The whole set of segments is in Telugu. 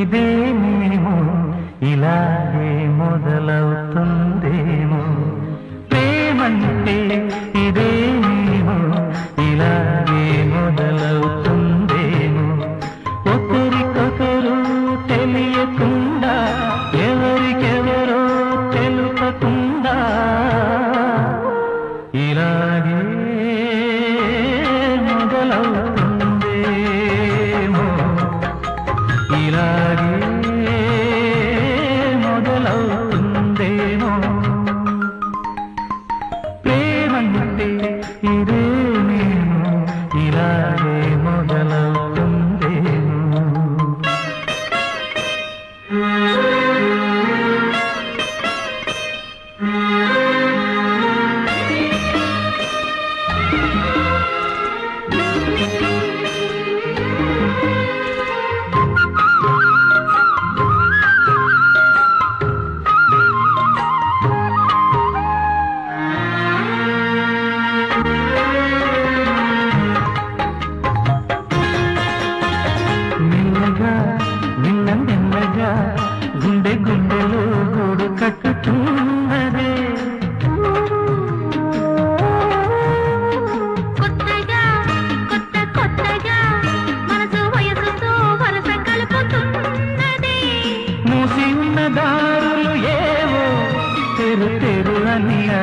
ఇదేమేమో ఇలాగే మొదలవుతుందేమో. ప్రేమంటే ఇదేమేమో ఇలాగే మొదలవుతుందేమో. ఒకరికొకరు తెలియకుండా ఎవరికెవరో తెలుపకుండా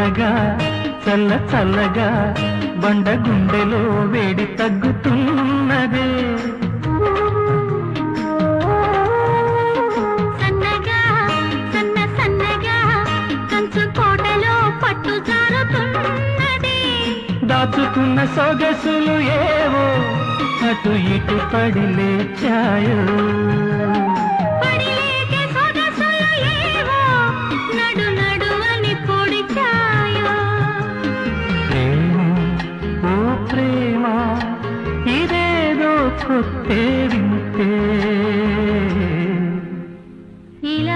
చల్లగా చల్ల చల్లగా బండ గుండెలో వేడి తగ్గుతున్నది. దాచుకున్న సొగసులు ఏవో అటు ఇటు పడి లేచాయో. ഇല്ല